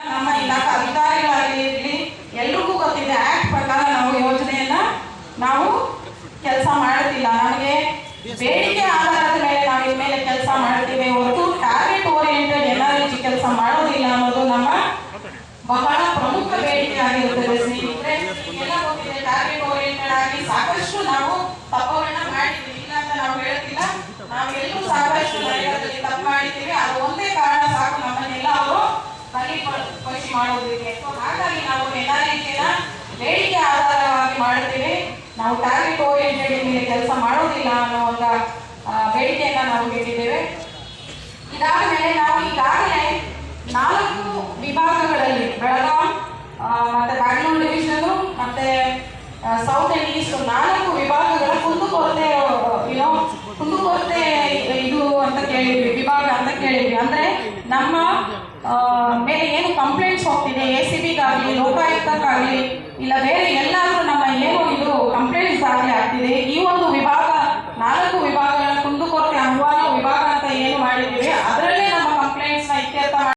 ನಮ್ಮ ಇಲಾಖೆ ಅಧಿಕಾರಿಗಳಾಗಿರಲಿ, ಎಲ್ರಿಗೂ ಗೊತ್ತಿದೆ ಆಕ್ಟ್ ಪ್ರಕಾರ ನಾವು ಯೋಜನೆಯನ್ನ ನಾವು ಕೆಲಸ ಮಾಡುತ್ತಿಲ್ಲ. ನಮಗೆ ಬೇಡಿಕೆ ಆಧಾರದ ಮೇಲೆ ನಾವು ಮೇಲೆ ಕೆಲಸ ಮಾಡ್ತೀವಿ. ಹೊರತು ಟಾರ್ಗೆಟ್ ಓರಿಯೆಂಟೆಡ್ ಆರ್ ಕೆಲಸ ಮಾಡೋದಿಲ್ಲ ಅನ್ನೋದು ನಮ್ಮ ಬಹಳ ಪ್ರಮುಖ ಬೇಡಿಕೆ ಆಗಿರುತ್ತದೆ ಸ್ನೇಹಿತರೆ. ಟಾರ್ಗೆಟ್ ಓರಿಯೆಂಟೆಡ್ ಆಗಿ ಸಾಕಷ್ಟು ನಾವು ತಪ್ಪುಗಳನ್ನ ಮಾಡಿದ್ದೀವಿ ಇಲ್ಲ ಅಂತ ನಾವು ಹೇಳ್ತಿಲ್ಲ ನಾವೆಲ್ಲರೂ ಸಾಕಷ್ಟು ನರೇಗಾದಲ್ಲಿ ತಪ್ಪು ಮಾಡಿದ್ದೀವಿ ಅದು ಒಂದೇ ಕಾರಣ ಸಾಕು ನಮ್ಮನ್ನೆಲ್ಲ ಅವರು ಮಾಡೋದಕ್ಕೆ ಸೊ ಹಾಗಾಗಿ ನಾವು ಎನ್ಆರ್ಐಟಿನ ಬೇಡಿಕೆ ಆಧಾರವಾಗಿ ಮಾಡುತ್ತೇವೆ. ನಾವು ಟಾರ್ಗೆಟ್ ಓರಿಯೆಂಟೆಡ್ ಮೇಲೆ ಕೆಲಸ ಮಾಡೋದಿಲ್ಲ ಅನ್ನೋ ಒಂದು ಬೇಡಿಕೆಯನ್ನು ನಾವು ಕೇಳಿದ್ದೇವೆ ಇದಾದ ಮೇಲೆ ನಾವು ಈಗಾಗಲೇ ನಾಲ್ಕು ವಿಭಾಗಗಳಲ್ಲಿ ಬೆಳಗಾಂ ಮತ್ತೆ ಬ್ಯಾಂಗ್ಳೂರು ಡಿವಿಷನ್ ಮತ್ತೆ ಸೌತ್ ಅಂಡ್ ಈಸ್ಟ್ ನಾಲ್ಕು ವಿಭಾಗಗಳ ಕುಂದುಕೊರತೆ ಏನೋ ಕುಂದುಕೊರತೆ ಕೇಳಿದ್ವಿ, ವಿಭಾಗ ಅಂತ ಕೇಳಿದ್ವಿ. ಅಂದ್ರೆ ನಮ್ಮ ಮೇಲೆ ಏನು ಕಂಪ್ಲೇಂಟ್ಸ್ ಹೋಗ್ತಿದೆ ಎ ಸಿ ಬಿಗಾಗಲಿ ಲೋಕಾಯುಕ್ತಕ್ಕಾಗಲಿ, ಇಲ್ಲ ಬೇರೆ ಎಲ್ಲಾದ್ರೂ ನಮ್ಮ